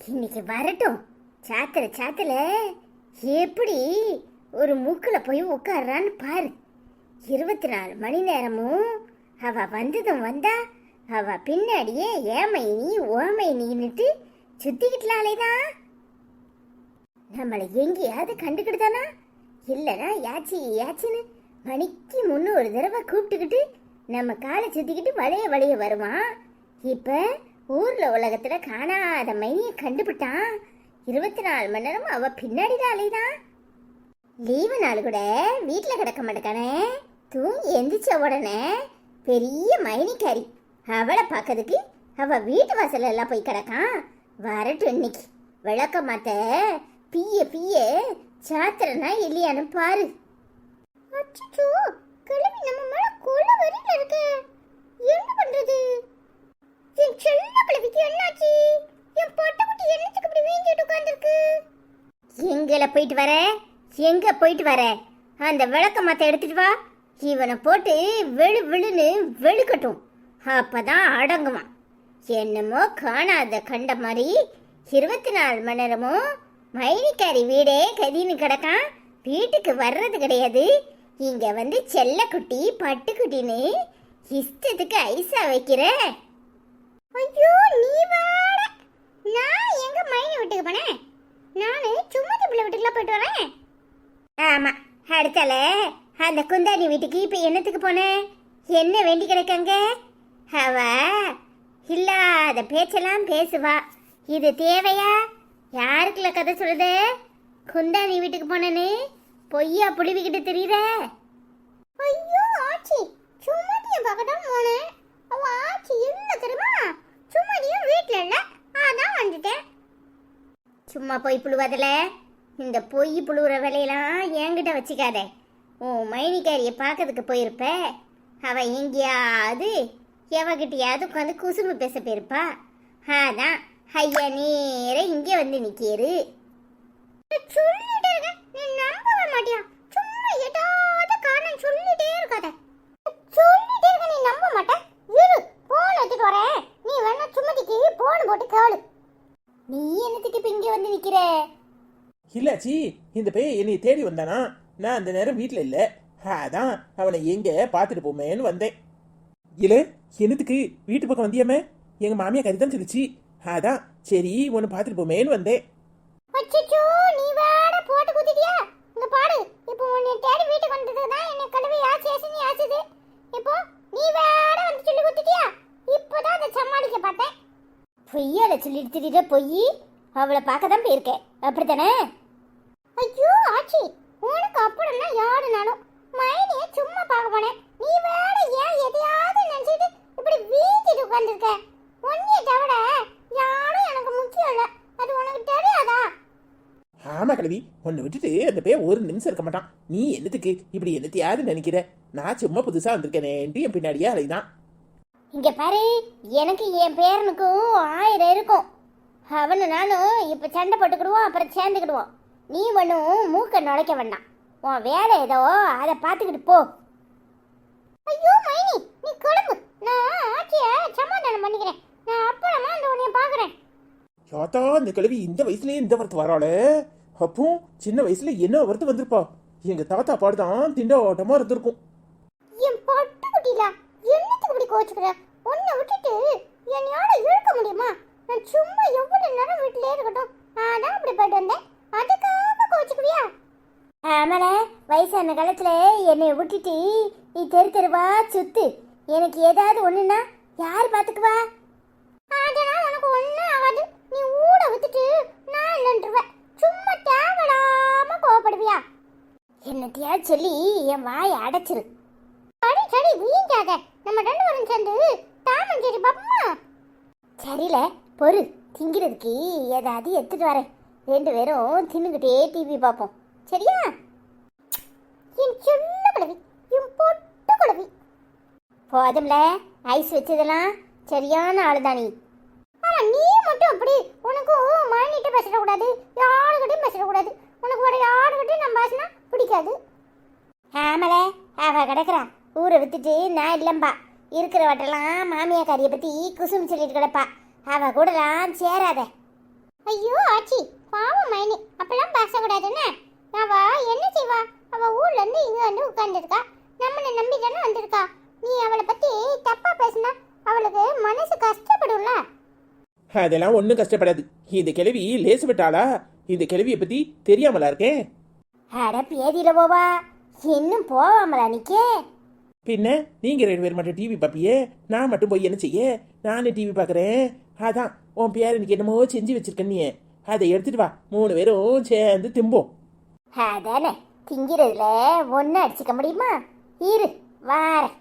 இன்னைக்கு வரட்டும். சாத்துல சாத்துல எப்படி ஒரு மூக்கில் போய் உட்கார்றான்னு பாரு. இருபத்தி நாலு மணி நேரமும் அவ வந்ததும் வந்தா அவ பின்னாடியே ஏமை நீ ஓமை நீன்னுட்டு சுத்திக்கிட்டலாலே தான் நம்மளை எங்கேயாவது கண்டுக்கிட்டுதானா? இல்லைனா யாச்சி யாச்சின்னு மணிக்கு முன்னூறு தடவை கூப்பிட்டுக்கிட்டு நம்ம காலை சுத்திக்கிட்டு வளைய வளைய வருவான். இப்போ ஊர்ல உலகத்துல காணாத மைனியை கண்டுபிட்டான். இருபத்தி நாலு மணி நேரம் அவ பின்னாடி தான் அலைதான் லீவு நாள் கூட வீட்டில் கிடக்க மாட்டேக்கானே. தூங்கி எந்திரிச்ச உடனே பெரிய மைனிக்காரி. அவளை பார்க்கறதுக்கு அவ வீட்டு வாசல் எல்லாம் போய் கிடக்கான். வரட்டும் இன்னைக்கு. விளக்க மாத்த பிய பிய. சாத்திரனா இல்லையான்னு பாரு. அச்சோ கிளம்பி நம்ம மேல கொல வரியில இருக்கு என்ன பண்றது என் செல்ல கிளவிக்கு என்னாச்சு என் பொட்டக்குட்டி என்னத்துக்கு இப்படி வீஞ்சிட்டு உட்கார்ந்திருக்கு எங்கல போயிட்டு வர? எங்க போயிட்டு வர? அந்த விளக்க மாத்த எடுத்துட்டு வா. இவனை போட்டு வெளு வெளுன்னு வெளுக்கட்டும். அப்பதான் அடங்குவான். என்னமோ காணாத கண்ட மாதிரி இருபத்தி நாலு மணி நேரமும் மைனிக்காரி வீடே கதின்னு கிடக்கான். வீட்டுக்கு வர்றது கிடையாது. இங்க வந்து செல்லக்குட்டி பட்டுக்குட்டின்னு இஷ்டத்துக்கு ஐஸா வைக்கிற. ஐயோ நீ வாட. நான் எங்க மைனி வீட்டுக்கு போனேன்? நானு சும்மா பிள்ளை வீட்டுக்குலாம் போயிட்டு வரேன். ஆமா அடுத்தால அந்த குந்தாணி வீட்டுக்கு இப்ப என்னத்துக்கு போனேன் என்ன வேண்டி கிடக்கங்க? அவ இல்லாத பேச்செல்லாம் பேசுவா. இது தேவையா? யாருக்குள்ள கதை சொல்லுது? குந்தாணி வீட்டுக்கு போனேன்னு பொய்யா புடுவிக்கிட்டு தெரியுற? ஐயோ ஆச்சி சும்மாட்டியும் பார்க்கதான் போனேன். அவ ஆச்சி என்ன தெரியுமா சும்மாட்டியும் வீட்டில் இல்லை அதான் வந்துட்டேன் சும்மா போய் புழுவதில்? இந்த பொய் புழுவுற வேலையெல்லாம் என்கிட்ட வச்சுக்காத. உன் மைனிக்காரியை பார்க்கறதுக்கு போயிருப்ப. அவன் எங்கேயாவது எவகிட்டையாவது உட்காந்து குசும்பு பேச போயிருப்பா. அதான் ஐயா நேர இங்கே வந்து நிற்கிரு சொல்லு இருக்க நீ நம்பவே மாட்டியா சும்மா ஏதாவது காரணம் சொல்லிட்டே இருக்காத சொல்லிட்டே இருக்க நீ நம்ப மாட்ட இரு போன் எடுத்துட்டு வரேன் நீ வேணா சும்மதிக்கு போன் போட்டு கேளு நீ என்னத்துக்கு இப்ப இங்க வந்து நிக்கிற? இல்லாச்சி இந்த பையன் என்னை தேடி வந்தானா? நான் அந்த நேரம் வீட்டில் இல்லை. அதான் அவனை எங்க பார்த்துட்டு போமேன்னு வந்தேன். இல்ல என்னத்துக்கு? வீட்டு பக்கம் வந்தியாமே? எங்க மாமியா கறி தான் சொல்லிச்சு. அதான் சரி உன்னை பார்த்துட்டு போமேன்னு வந்தேன். அச்சச்சோ நீ வேட போட்டு குத்திட்டியா? இங்க பாரு இப்போ உன்னை தேடி வீட்டுக்கு வந்தது தான் என்ன கழுவி ஆச்சு ஆச்சு ஆச்சுது. இப்போ நீ வேட வந்து சொல்லி குத்திட்டியா? இப்போதான் அதை சமாளிக்க பார்த்தேன். பொய்யால சொல்லிட்டு திடீர பொய்? அவளை பார்க்க தான் போயிருக்கேன். அப்படித்தானே? ஐயோ ஆச்சி உனக்கு அப்படின்னா யாருனாலும் மைனிய சும்மா பார்க்க போனேன். நீ வேற ஏன் எதையாவது நினைச்சிட்டு இப்படி வீஞ்சிட்டு உட்காந்துருக்க உன்னைய தவிர யாரும் எனக்கு முக்கியம் இல்லை. அது உனக்கு தெரியாதா? ஆமா கிழவி. உன்னை விட்டுட்டு அந்த பையன் ஒரு நிமிஷம் இருக்க மாட்டான். நீ என்னத்துக்கு இப்படி என்னத்தையாவது நினைக்கிற? நான் சும்மா புதுசா வந்திருக்கேனேன்ட்டு என் பின்னாடியே அலைதான் இங்க பாரு எனக்கு என் பேரனுக்கும் ஆயிரம் இருக்கும். அவனு நானும் இப்ப சண்டை போட்டுக்கிடுவோம் அப்புறம் சேர்ந்துக்கிடுவோம். நீ ஒன்றும் மூக்க நுழைக்க வேண்டாம். உன் வேலை ஏதோ அதை பார்த்துக்கிட்டு போ. ஐயோ மைனி நீ கிளம்பு. நான் ஆச்சிய சமாதானம் பண்ணிக்கிறேன். நான் அப்புறமா அந்த உன்னைய பார்க்குறேன். யாத்தா இந்த கிழவி இந்த வயசுலயே இந்த வரத்து வராளே. அப்போ சின்ன வயசுல என்ன வரத்து வந்திருப்பா? எங்க தாத்தா பாடுதான் திண்டாட்டமா இருந்திருக்கும். என் பட்டு குட்டிலா என்னத்துக்கு இப்படி கோச்சுக்கிற? உன்னை விட்டுட்டு என்னையால இருக்க முடியுமா? நான் சும்மா எவ்வளவு நேரம் வீட்டிலே இருக்கட்டும். அதான் அப்படி போயிட்டு வந்தேன். அதுக்காக கோச்சுக்குவியா? ஆமால வயசான காலத்துல என்னை விட்டுட்டு நீ தெரு தெருவா சுத்து. எனக்கு ஏதாவது ஒண்ணுன்னா யார் பாத்துக்குவா அதெல்லாம் உனக்கு ஒண்ணும் ஆகாது. நீ ஊட வித்துட்டு நான் இல்லைன்றுவ சும்மா தேவையில்லாம கோவப்படுவியா? என்னத்தையா சொல்லி என் வாயை அடைச்சிரு. சரி சரி வீண்டாத நம்ம ரெண்டு பேரும் சேர்ந்து தாமன் சரி பாப்பமா? சரில பொறு திங்கிறதுக்கு ஏதாவது எடுத்துட்டு வரேன். ரெண்டு பேரும் தின்னுக்கிட்டே டிவி பார்ப்போம். சரியா? என் சின்ன குழவி என் பொட்டு குழவி. போதும்ல ஐஸ் வச்சதெல்லாம் சரியான ஆளுதான் நீ. ஆமா நீ மட்டும் அப்படி உனக்கும் மானிட்ட பேசிடக்கூடாது யாருக்கிட்டையும் பேசிடக்கூடாது. உனக்கு ஒரு யாருக்கிட்டையும் நம்ம பேசினா பிடிக்காது. ஆமல அவ கிடக்குறா. ஊரை வித்துட்டு நான் இல்லம்பா. இருக்கிற வட்டெல்லாம் மாமியா பற்றி பத்தி குசும் சொல்லிட்டு கிடப்பா. அவ கூடலாம் சேராத. ஐயோ ஆச்சி பாவம் மைனி. அப்பெல்லாம் பேசக்கூடாதுன்னு. அவ என்ன செய்வா? அவ ஊர்ல இருந்து இங்க வந்து உட்கார்ந்துருக்கா. நம்மளை நம்பி தானே வந்திருக்கா. நீ அவளை பத்தி தப்பா பேசினா அவளுக்கு மனசு கஷ்டப்படும்ல. அதெல்லாம் ஒன்றும் கஷ்டப்படாது. இந்த கிழவி லேசு விட்டாளா? இந்த கிழவியை பத்தி தெரியாமலா இருக்கேன் அட பேதியில போவா. இன்னும் போவாமலா நிக்கே? பின்ன நீங்க ரெண்டு பேர் மட்டும் டிவி பார்ப்பியே? நான் மட்டும் போய் என்ன செய்ய? நானே டிவி பார்க்கறேன். அதான் உன் பேரனுக்கு என்னமோ செஞ்சு வச்சிருக்க நீ அதை எடுத்துட்டு வா. மூணு பேரும் சேர்ந்து திம்போம். அதானே திங்கிறதுல ஒன்னு அடிச்சுக்க முடியுமா? இரு வாரேன்.